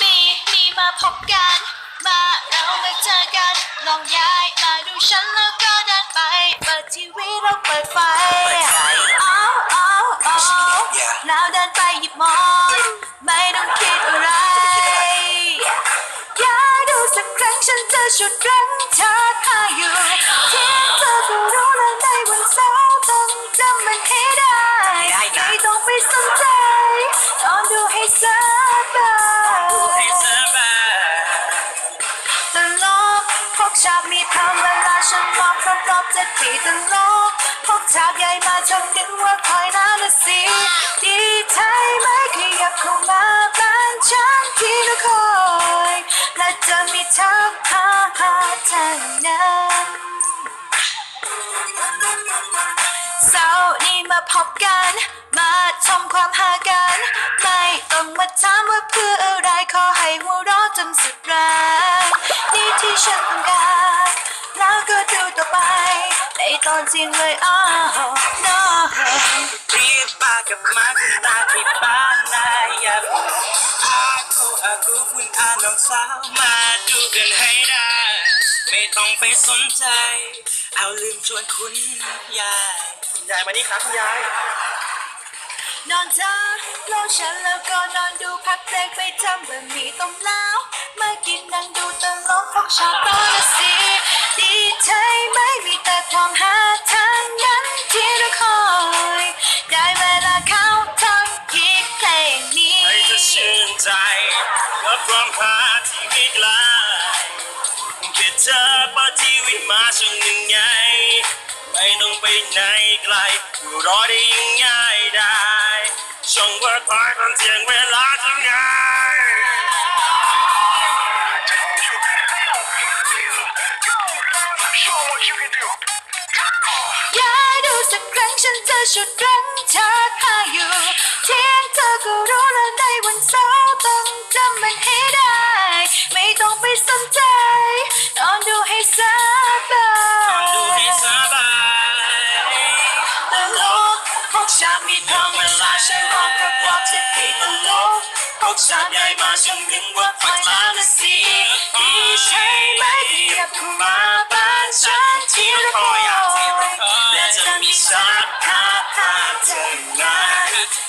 ปีนี้มาพบกัน มาเรามาเจอกันลองยา ทีวีแล้วเปิดไฟอ้าวอ้าวอ้าวแล้วเดินไปหยิบหมอนไม่ต้องคิดอะไร อยากดูสักครั้งฉันจะชุดรั้งเธอคาอยู่ที่เธอก็รู้แล้วในวันเสาร์ต้องจำมันให้ได้ ไม่ต้องไปสนใจนอนดูให้สบายตลกพกฉากมีทำเวลาฉันมองครบรอบเจ็ดปีตลก พกฉากใหญ่มาชมนึกว่าคอยน้ำละสิดีใจไหมขยับเข้ามาบ้านฉันที่รอคอยและจะมีทักทายเท่านั้นเสาร์นี้มาพบกัน มาทำความหากัน ไม่ต้องมาถามว่าเพื่ออะไรขอให้หัวเราะจนสุดแรงนี่ที่ฉันต้อง อนเที่ยงเลยอ้าว no รีบมากับมาคุณตาที่บ้านนายอยากอาคูอากูคุณอาน้องสาวมาดูกันให้ได้ ไม่ต้องไปสนใจ เอาลืมชวนคุณยายคุณยายมานี่ครับคุณยาย นอนจ้าโลกฉันแล้วก็นอนดูพักเพลงไปทำบะหมี่ต้มแล้ว มากินนั่งดูตลกพกชาตอนสิ ความหาที่ไม่กลแค่เธอปิดทีวีมาช่วงหนึ่งไง ไม่ต้องไปไหนไกลอยู่รอได้ยังง่ายได้ช่องวิร์กพอยตอนเที่ยงเวลาจะง่ายอยากดูสักครั้ง ฉันจะชุดรั้งเธอคาอยู่เที่ยงเธอก็รู้แล้วในวันเสาร์ต้องจำมันให้ได้ ไม่ต้องไปสนใจนอนดูให้สบายดูให้สบายตลกพกชามีทองเวลาฉันร้องกับรอบสิบปีตลกพกชาใหญ่มาฉันนึกว่าคอยมาละสิดีใช่ไหมที่อยากเข้ามาบ้านฉันที่รอคอย และจะมีสักคาถาเธอไง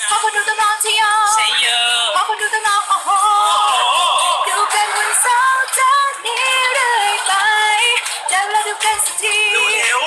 พอคนดูตลอดที่ยอใช่เยอะพอคนดูตลองโอ้โหดูกันวันเสาร์จากนี้เรื่อยไปได้เวลาดูกันสักทีดูเร็ว